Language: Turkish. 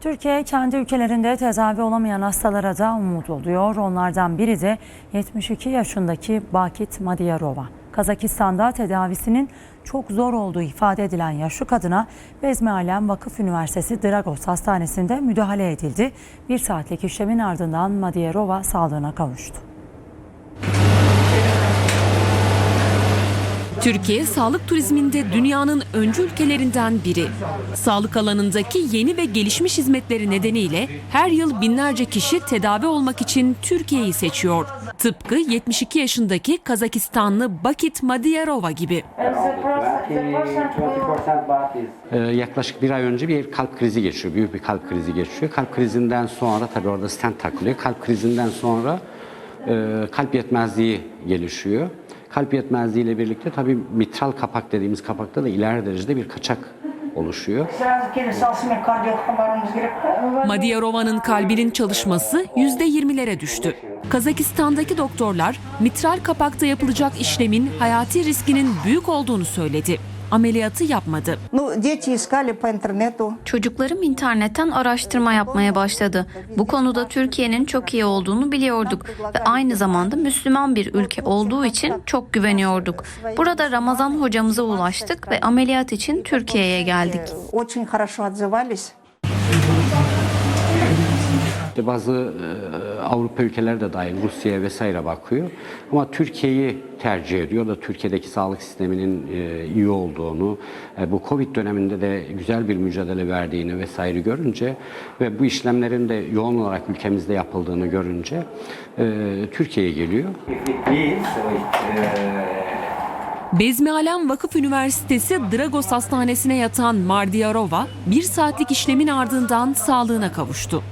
Türkiye kendi ülkelerinde tedavi olamayan hastalara da umut oluyor. Onlardan biri de 72 yaşındaki Bakit Madiyarova. Kazakistan'da tedavisinin çok zor olduğu ifade edilen yaşlı kadına Bezmi Alem Vakıf Üniversitesi Dragos Hastanesi'nde müdahale edildi. Bir saatlik işlemin ardından Madiyarova sağlığına kavuştu. Türkiye sağlık turizminde dünyanın öncü ülkelerinden biri. Sağlık alanındaki yeni ve gelişmiş hizmetleri nedeniyle her yıl binlerce kişi tedavi olmak için Türkiye'yi seçiyor. Tıpkı 72 yaşındaki Kazakistanlı Bakit Madiyarova gibi. Ee, yaklaşık bir ay önce bir kalp krizi geçiyor. Büyük bir kalp krizi geçiyor. Kalp krizinden sonra tabii orada stent takılıyor. Kalp krizinden sonra e, kalp yetmezliği gelişiyor. Kalp yetmezliği ile birlikte tabii mitral kapak dediğimiz kapakta da ileri derecede bir kaçak oluşuyor. Madiyarova'nın kalbinin çalışması %20'lere düştü. Kazakistan'daki doktorlar mitral kapakta yapılacak işlemin hayati riskinin büyük olduğunu söyledi Ameliyatı yapmadı. Ну, дети искали по интернету. Çocuklarım internetten araştırma yapmaya başladı. Bu konuda Türkiye'nin çok iyi olduğunu biliyorduk ve aynı zamanda Müslüman bir ülke olduğu için çok güveniyorduk. Burada Ramazan hocamıza ulaştık ve ameliyat için Türkiye'ye geldik. Очень хорошо отзывались. İşte bazı e, Avrupa ülkeleri de dahil Rusya'ya vesaire bakıyor. Ama Türkiye'yi tercih ediyor da Türkiye'deki sağlık sisteminin e, iyi olduğunu, e, bu Covid döneminde de güzel bir mücadele verdiğini vesaire görünce ve bu işlemlerin de yoğun olarak ülkemizde yapıldığını görünce e, Türkiye'ye geliyor. Bezmi Alem Vakıf Üniversitesi Dragos Hastanesi'ne yatan Mardiyarova bir saatlik işlemin ardından sağlığına kavuştu.